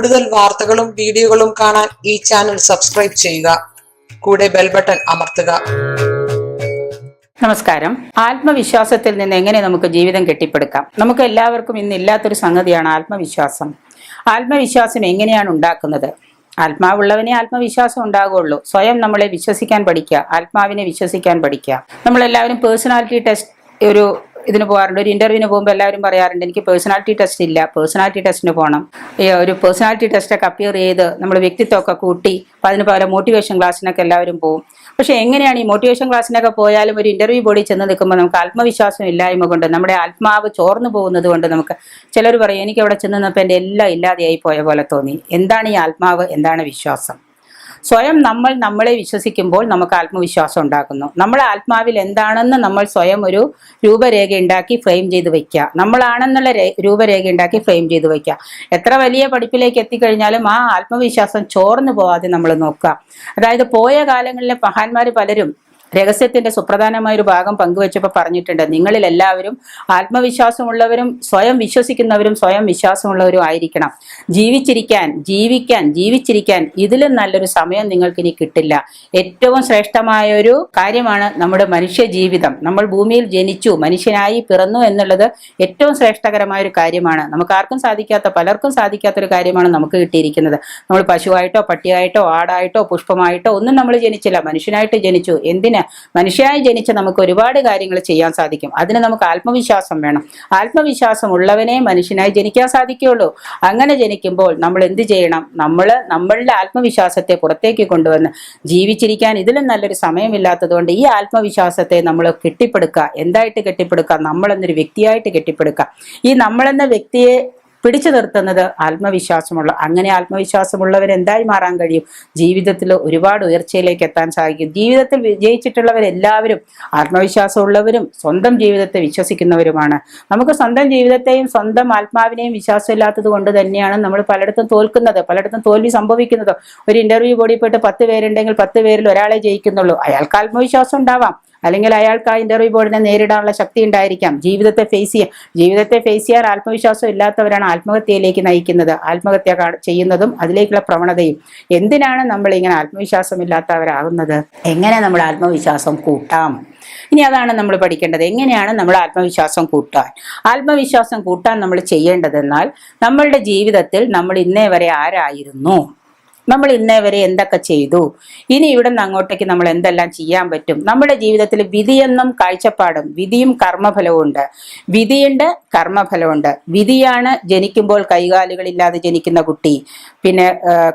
കൂടുതൽ വാർത്തകളും വീഡിയോകളും കാണാൻ ഈ ചാനൽ സബ്സ്ക്രൈബ് ചെയ്യുക. കൂടെ ബെൽ ബട്ടൺ അമർത്തുക. നമസ്കാരം. ആത്മവിശ്വാസത്തിൽ നിന്ന് എങ്ങനെ നമുക്ക് ജീവിതം കെട്ടിപ്പടുക്കാം? നമുക്ക് എല്ലാവർക്കും ഇന്ന് ഇല്ലാത്തൊരു സംഗതിയാണ് ആത്മവിശ്വാസം. ആത്മവിശ്വാസം എങ്ങനെയാണ് ഉണ്ടാക്കുന്നത്? ആത്മാവുള്ളവനെ ആത്മവിശ്വാസം ഉണ്ടാകുള്ളൂ. സ്വയം നമ്മളെ വിശ്വസിക്കാൻ പഠിക്കുക. ആത്മാവിനെ വിശ്വസിക്കാൻ പഠിക്കുക. നമ്മളെല്ലാവരും പേഴ്സണാലിറ്റി ടെസ്റ്റ് ഒരു ഇതിന് പോകാറുണ്ട്. ഒരു ഇന്റർവ്യൂവിന് പോകുമ്പോൾ എല്ലാവരും പറയാറുണ്ട് എനിക്ക് പേഴ്സണാലിറ്റി ടെസ്റ്റ് ഇല്ല. പേഴ്സണാലിറ്റി ടെസ്റ്റിന് പോകണം ഒരു പേഴ്സണാലിറ്റി ടെസ്റ്റൊക്കെ അപ്പിയർ ചെയ്ത് നമ്മൾ വ്യക്തിത്വമൊക്കെ കൂട്ടി അപ്പം അതിന് പകരം മോട്ടിവേഷൻ ക്ലാസ്സിനൊക്കെ എല്ലാവരും പോകും പക്ഷേ എങ്ങനെയാണ് ഈ മോട്ടിവേഷൻ ക്ലാസ്സിനൊക്കെ പോയാലും ഒരു ഇന്റർവ്യൂ ബോഡി ചെന്ന് നിൽക്കുമ്പോൾ നമുക്ക് ആത്മവിശ്വാസം ഇല്ലായ്മ കൊണ്ട് നമ്മുടെ ആത്മാവ് ചോർന്നു പോകുന്നത് കൊണ്ട് നമുക്ക് ചിലർ പറയും എനിക്ക് അവിടെ ചെന്ന് നിന്നപ്പോൾ എന്റെ എല്ലാം ഇല്ലാതെയായി പോയ പോലെ തോന്നി. എന്താണ് ഈ ആത്മാവ്? എന്താണ് വിശ്വാസം? സ്വയം നമ്മൾ നമ്മളെ വിശ്വസിക്കുമ്പോൾ നമുക്ക് ആത്മവിശ്വാസം ഉണ്ടാക്കുന്നു. നമ്മുടെ ആത്മാവിൽ എന്താണെന്ന് നമ്മൾ സ്വയം ഒരു രൂപരേഖ ഉണ്ടാക്കി ഫ്രെയിം ചെയ്ത് വയ്ക്കുക. നമ്മളാണെന്നുള്ള രൂപരേഖ ഉണ്ടാക്കി ഫ്രെയിം ചെയ്ത് വയ്ക്കുക. എത്ര വലിയ പഠിപ്പിലേക്ക് എത്തിക്കഴിഞ്ഞാലും ആ ആത്മവിശ്വാസം ചോർന്നു പോവാതെ നമ്മൾ നോക്കുക. അതായത് പോയ കാലങ്ങളിലെ മഹാന്മാർ പലരും രഹസ്യത്തിന്റെ സുപ്രധാനമായ ഒരു ഭാഗം പങ്കുവച്ചപ്പോൾ പറഞ്ഞിട്ടുണ്ട്. നിങ്ങളിൽ എല്ലാവരും ആത്മവിശ്വാസമുള്ളവരും സ്വയം വിശ്വസിക്കുന്നവരും സ്വയം വിശ്വാസമുള്ളവരും ആയിരിക്കണം. ജീവിച്ചിരിക്കാൻ ജീവിക്കാൻ ജീവിച്ചിരിക്കാൻ ഇതിലും നല്ലൊരു സമയം നിങ്ങൾക്ക് ഇനി കിട്ടില്ല. ഏറ്റവും ശ്രേഷ്ഠമായ ഒരു കാര്യമാണ് നമ്മുടെ മനുഷ്യ ജീവിതം. നമ്മൾ ഭൂമിയിൽ ജനിച്ചു മനുഷ്യനായി പിറന്നു എന്നുള്ളത് ഏറ്റവും ശ്രേഷ്ഠകരമായ ഒരു കാര്യമാണ്. നമുക്ക് ആർക്കും സാധിക്കാത്ത പലർക്കും സാധിക്കാത്ത ഒരു കാര്യമാണ് നമുക്ക് കിട്ടിയിരിക്കുന്നത്. നമ്മൾ പശുവായിട്ടോ പട്ടിയായിട്ടോ ആടായിട്ടോ പുഷ്പമായിട്ടോ ഒന്നും നമ്മൾ ജനിച്ചില്ല. മനുഷ്യനായിട്ട് ജനിച്ചു. എന്തിന്? മനുഷ്യനായി ജനിച്ച നമുക്ക് ഒരുപാട് കാര്യങ്ങൾ ചെയ്യാൻ സാധിക്കും. അതിന് നമുക്ക് ആത്മവിശ്വാസം വേണം. ആത്മവിശ്വാസം ഉള്ളവനെ മനുഷ്യനായി ജനിക്കാൻ സാധിക്കുകയുള്ളൂ. അങ്ങനെ ജനിക്കുമ്പോൾ നമ്മൾ എന്ത് ചെയ്യണം? നമ്മൾ നമ്മളുടെ ആത്മവിശ്വാസത്തെ പുറത്തേക്ക് കൊണ്ടുവന്ന് ജീവിച്ചിരിക്കാൻ ഇതിലും നല്ലൊരു സമയമില്ലാത്തതുകൊണ്ട് ഈ ആത്മവിശ്വാസത്തെ നമ്മൾ കെട്ടിപ്പടുക്കുക. എന്തായിട്ട് കെട്ടിപ്പടുക്കുക? നമ്മളെന്നൊരു വ്യക്തിയായിട്ട് കെട്ടിപ്പടുക്കുക. ഈ നമ്മളെന്ന വ്യക്തിയെ പിടിച്ചു നിർത്തുന്നത് ആത്മവിശ്വാസമുള്ള അങ്ങനെ ആത്മവിശ്വാസമുള്ളവർ എന്തായി മാറാൻ കഴിയും? ജീവിതത്തിൽ ഒരുപാട് ഉയർച്ചയിലേക്ക് എത്താൻ സാധിക്കും. ജീവിതത്തിൽ വിജയിച്ചിട്ടുള്ളവരെല്ലാവരും ആത്മവിശ്വാസമുള്ളവരും സ്വന്തം ജീവിതത്തെ വിശ്വസിക്കുന്നവരുമാണ്. നമുക്ക് സ്വന്തം ജീവിതത്തെയും സ്വന്തം ആത്മാവിനെയും വിശ്വാസമില്ലാത്തത് കൊണ്ട് തന്നെയാണ് നമ്മൾ പലയിടത്തും തോൽക്കുന്നത്. പലയിടത്തും തോൽവി സംഭവിക്കുന്നത്. ഒരു ഇന്റർവ്യൂ ബോഡി പോയിട്ട് പത്ത് പേരുണ്ടെങ്കിൽ പത്ത് പേരിൽ ഒരാളെ ജയിക്കുന്നുള്ളൂ. അയാൾക്ക് ആത്മവിശ്വാസം ഉണ്ടാവാം. അല്ലെങ്കിൽ അയാൾക്ക് ആ ഇന്റർവ്യൂ ബോർഡിനെ നേരിടാനുള്ള ശക്തി ഉണ്ടായിരിക്കാം. ജീവിതത്തെ ഫേസ് ചെയ്യാം ജീവിതത്തെ ഫേസ് ചെയ്യാൻ ആത്മവിശ്വാസം ഇല്ലാത്തവരാണ് ആത്മഹത്യയിലേക്ക് നയിക്കുന്നത്. ആത്മഹത്യ ചെയ്യുന്നതും അതിലേക്കുള്ള പ്രവണതയും. എന്തിനാണ് നമ്മൾ ഇങ്ങനെ ആത്മവിശ്വാസം ഇല്ലാത്തവരാകുന്നത് എങ്ങനെ നമ്മൾ ആത്മവിശ്വാസം കൂട്ടാം? ഇനി അതാണ് നമ്മൾ പഠിക്കേണ്ടത്. എങ്ങനെയാണ് നമ്മൾ ആത്മവിശ്വാസം കൂട്ടാൻ? ആത്മവിശ്വാസം കൂട്ടാൻ നമ്മൾ ചെയ്യേണ്ടതെന്നാൽ നമ്മളുടെ ജീവിതത്തിൽ നമ്മൾ ഇന്നേ വരെ ആരായിരുന്നു? നമ്മൾ ഇന്നേ വരെ എന്തൊക്കെ ചെയ്തു? ഇനി ഇവിടെ നിന്ന് അങ്ങോട്ടേക്ക് നമ്മൾ എന്തെല്ലാം ചെയ്യാൻ പറ്റും? നമ്മുടെ ജീവിതത്തിൽ വിധിയെന്നും കാഴ്ചപ്പാടും വിധിയും കർമ്മഫലവും ഉണ്ട്. വിധിയുണ്ട് കർമ്മഫലമുണ്ട്. വിധിയാണ് ജനിക്കുമ്പോൾ കൈകാലുകളില്ലാതെ ജനിക്കുന്ന കുട്ടി. പിന്നെ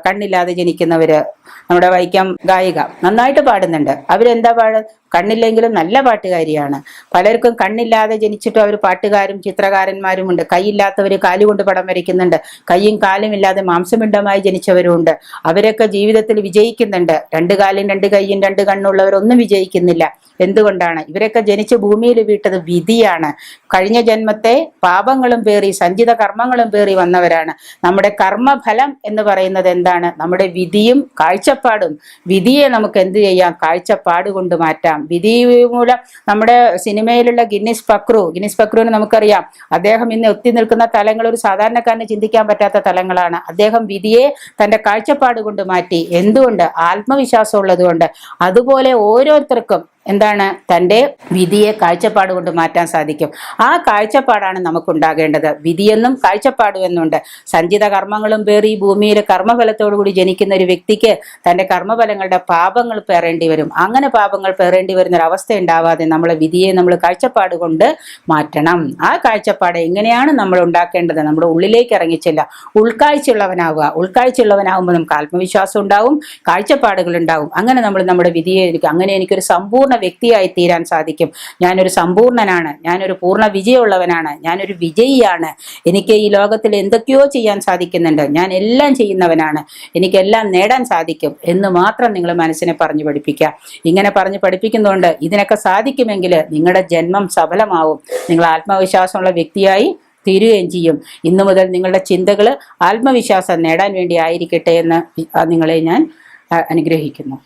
കണ്ണില്ലാതെ ജനിക്കുന്നവര്. നമ്മുടെ വൈക്കം ഗായിക നന്നായിട്ട് പാടുന്നുണ്ട്. അവരെന്താ പാട്? കണ്ണില്ലെങ്കിലും നല്ല പാട്ടുകാരിയാണ്. പലർക്കും കണ്ണില്ലാതെ ജനിച്ചിട്ട് അവർ പാട്ടുകാരും ചിത്രകാരന്മാരുമുണ്ട്. കൈയില്ലാത്തവർ കാലുകൊണ്ട് പടം വരയ്ക്കുന്നുണ്ട്. കൈയും കാലും ഇല്ലാതെ മാംസമിണ്ടമായി ജനിച്ചവരുമുണ്ട്. അവരൊക്കെ ജീവിതത്തിൽ വിജയിക്കുന്നുണ്ട്. രണ്ട് കാലും രണ്ട് കൈയും രണ്ട് കണ്ണുള്ളവരൊന്നും വിജയിക്കുന്നില്ല. എന്തുകൊണ്ടാണ്? ഇവരൊക്കെ ജനിച്ച് ഭൂമിയിൽ വീട്ടത് വിധിയാണ്. കഴിഞ്ഞ ജന്മത്തെ പാപങ്ങളും പേറി സഞ്ചിത കർമ്മങ്ങളും പേറി വന്നവരാണ്. നമ്മുടെ കർമ്മഫലം എന്ന് പറയുന്നത് എന്താണ്? നമ്മുടെ വിധിയും കാഴ്ചപ്പാടും. വിധിയെ നമുക്ക് എന്ത് ചെയ്യാം? കാഴ്ചപ്പാട് കൊണ്ട് മാറ്റാം. വിധി മൂലം നമ്മുടെ സിനിമയിലുള്ള ഗിന്നിസ് പക്രു ഗിന്നിസ് പക്രുവിന് നമുക്കറിയാം. അദ്ദേഹം ഇന്ന് എത്തി നിൽക്കുന്ന തലങ്ങൾ ഒരു സാധാരണക്കാരന് ചിന്തിക്കാൻ പറ്റാത്ത തലങ്ങളാണ്. അദ്ദേഹം വിധിയെ തന്റെ കാഴ്ചപ്പാട് കൊണ്ട് മാറ്റി. എന്തുകൊണ്ട്? ആത്മവിശ്വാസം ഉള്ളതുകൊണ്ട്. അതുപോലെ ഓരോരുത്തർക്കും എന്താണ്? തന്റെ വിധിയെ കാഴ്ചപ്പാട് കൊണ്ട് മാറ്റാൻ സാധിക്കും. ആ കാഴ്ചപ്പാടാണ് നമുക്കുണ്ടാകേണ്ടത്. വിധിയെന്നും കാഴ്ചപ്പാടും എന്നുണ്ട് സഞ്ചിത കർമ്മങ്ങളും പേറി ഈ ഭൂമിയിൽ കർമ്മഫലത്തോടുകൂടി ജനിക്കുന്ന ഒരു വ്യക്തിക്ക് തന്റെ കർമ്മഫലങ്ങളുടെ പാപങ്ങൾ പേറേണ്ടി വരും. അങ്ങനെ പാപങ്ങൾ പേറേണ്ടി വരുന്ന ഒരു അവസ്ഥ ഉണ്ടാവാതെ നമ്മളെ വിധിയെ നമ്മൾ കാഴ്ചപ്പാട് കൊണ്ട് മാറ്റണം. ആ കാഴ്ചപ്പാട് എങ്ങനെയാണ് നമ്മൾ ഉണ്ടാക്കേണ്ടത്? നമ്മുടെ ഉള്ളിലേക്ക് ഇറങ്ങിച്ചില്ല ഉൾക്കാഴ്ചയുള്ളവനാവുക. ഉൾക്കാഴ്ചയുള്ളവനാവുമ്പോൾ നമുക്ക് ആത്മവിശ്വാസം ഉണ്ടാവും കാഴ്ചപ്പാടുകൾ ഉണ്ടാവും. അങ്ങനെ നമ്മൾ നമ്മുടെ വിധിയെ അങ്ങനെ എനിക്കൊരു സമ്പൂർണ വ്യക്തിയായി തീരാൻ സാധിക്കും. ഞാനൊരു സമ്പൂർണനാണ്. ഞാനൊരു പൂർണ വിജയമുള്ളവനാണ്. ഞാനൊരു വിജയിയാണ്. എനിക്ക് ഈ ലോകത്തിൽ എന്തൊക്കെയോ ചെയ്യാൻ സാധിക്കുന്നുണ്ട്. ഞാൻ എല്ലാം ചെയ്യുന്നവനാണ്. എനിക്കെല്ലാം നേടാൻ സാധിക്കും എന്ന് മാത്രം നിങ്ങൾ മനസ്സിനെ പറഞ്ഞു പഠിപ്പിക്കുക. ഇങ്ങനെ പറഞ്ഞ് പഠിപ്പിക്കുന്നതുകൊണ്ട് ഇതിനൊക്കെ സാധിക്കുമെങ്കിൽ നിങ്ങളുടെ ജന്മം സഫലമാവും. നിങ്ങൾ ആത്മവിശ്വാസമുള്ള വ്യക്തിയായി തീരുകയും ചെയ്യും. ഇന്നു മുതൽ നിങ്ങളുടെ ചിന്തകൾ ആത്മവിശ്വാസം നേടാൻ വേണ്ടി ആയിരിക്കട്ടെ എന്ന് നിങ്ങളെ ഞാൻ അനുഗ്രഹിക്കുന്നു.